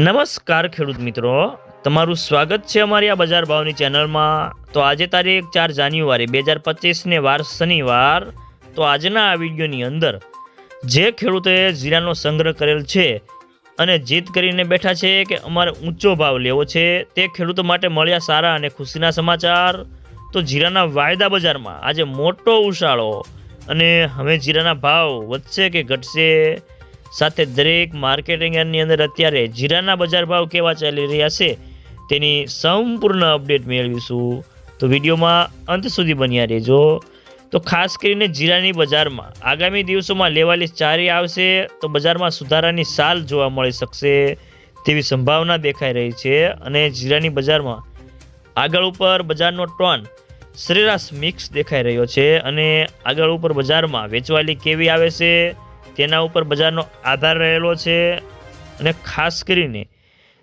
નમસ્કાર ખેડૂત મિત્રો. તમારું સ્વાગત છે અમારી આ બજાર ભાવની ચેનલમાં. તો આજે તારીખ ચાર જાન્યુઆરી બે હજાર પચીસને વાર શનિવાર. તો આજના આ વિડીયોની અંદર જે ખેડૂતોએ જીરાનો સંગ્રહ કરેલ છે અને જીત કરીને બેઠા છે કે અમારે ઊંચો ભાવ લેવો છે તે ખેડૂતો માટે મળ્યા સારા અને ખુશીના સમાચાર. તો જીરાના વાયદા બજારમાં આજે મોટો ઉછાળો અને હવે જીરાના ભાવ વધશે કે ઘટશે સાથે દરેક માર્કેટિંગ યાર્ડની અંદર અત્યારે જીરાના બજાર ભાવ કેવા ચાલી રહ્યા છે તેની સંપૂર્ણ અપડેટ મેળવીશું. તો વિડીયોમાં અંત સુધી બન્યા રહેજો. તો ખાસ કરીને જીરાની બજારમાં આગામી દિવસોમાં લેવાલી ચારી આવશે તો બજારમાં સુધારાની સાલ જોવા મળી શકશે તેવી સંભાવના દેખાઈ રહી છે અને જીરાની બજારમાં આગળ ઉપર બજારનો ટોન સરેરાશ મિક્સ દેખાઈ રહ્યો છે અને આગળ ઉપર બજારમાં વેચવાલી કેવી આવે છે તેના ઉપર બજારનો આધાર રહેલો છે અને ખાસ કરીને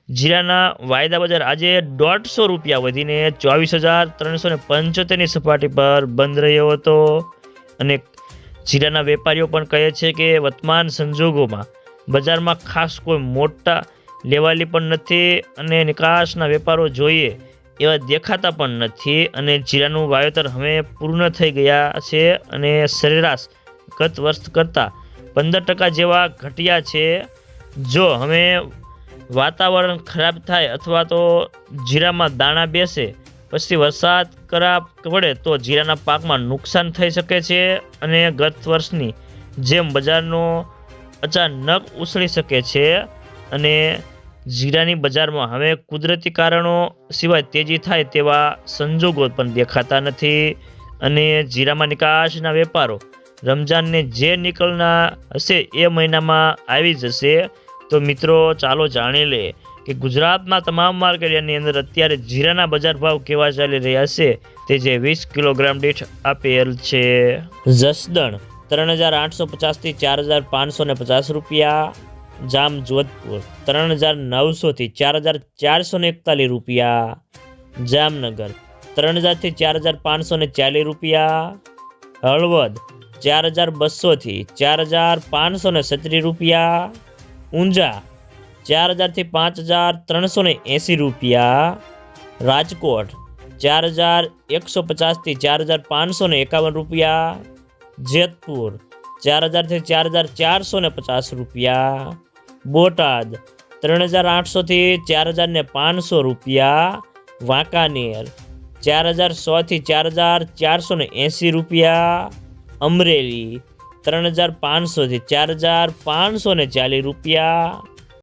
જીરાના વાયદા બજાર આજે દોઢસો રૂપિયા વધીને ચોવીસ હજાર ત્રણસો ને પંચોતેરની સપાટી પર બંધ રહ્યો હતો. અને જીરાના વેપારીઓ પણ કહે છે કે વર્તમાન સંજોગોમાં બજારમાં ખાસ કોઈ મોટા લેવાલી પણ નથી અને નિકાસના વેપારો જોઈએ એવા દેખાતા પણ નથી અને જીરાનું વાવેતર હવે પૂર્ણ થઈ ગયા છે અને સરેરાશ ગત વર્ષ કરતાં પંદર ટકા જેવા ઘટ્યા છે. જો હવે વાતાવરણ ખરાબ થાય અથવા તો જીરામાં દાણા બેસે, પછી વરસાદ ખરાબ પડે તો જીરાના પાકમાં નુકસાન થઈ શકે છે અને ગત વર્ષની જેમ બજારનો અચાનક ઉછળી શકે છે અને જીરાની બજારમાં હવે કુદરતી કારણો સિવાય તેજી થાય તેવા સંજોગો પણ દેખાતા નથી. અને જીરામાં નિકાસના વેપારો રમજાનને જે નીકળના હશે એ મહિનામાં આવી જશે. તો મિત્રો, ચાલો જાણી લે કે ગુજરાતમાં તમામ માર્કેટની અંદર અત્યારે જીરાના બજાર ભાવ કેવા ચાલી રહ્યા છે તે જે વીસ કિલોગ્રામ દીઠ આપેલ છે. જસદણ ત્રણ હજાર આઠસો પચાસથી ચાર હજાર પાંચસો ને પચાસ રૂપિયા. જામ જોધપુર ત્રણ હજાર નવસોથી ચાર હજાર ચારસો ને એકતાલીસ રૂપિયા. જામનગર ત્રણ હજારથી ચાર હજાર પાંચસો ને ચાલીસ રૂપિયા. હળવદ ચાર હજાર બસોથી ચાર હજાર પાંચસો ને સત્રીસ રૂપિયા. ઊંઝા ચાર હજારથી પાંચ હજાર ત્રણસો ને એંસી રૂપિયા. રાજકોટ ચાર હજાર એકસો પચાસથી ચાર હજાર પાંચસો ને એકાવન રૂપિયા. જેતપુર ચાર હજારથી ચાર હજાર ચારસો ને પચાસ રૂપિયા. બોટાદ ત્રણ હજાર આઠસોથી ચાર હજાર ને પાંચસો રૂપિયા. વાંકાનેર ચાર હજાર સોથી ચાર હજાર ચારસો ને એંસી રૂપિયા. અમરેલી ત્રણ હજાર પાંચસોથી ચાર હજાર પાંચસો ચાલીસ રૂપિયા.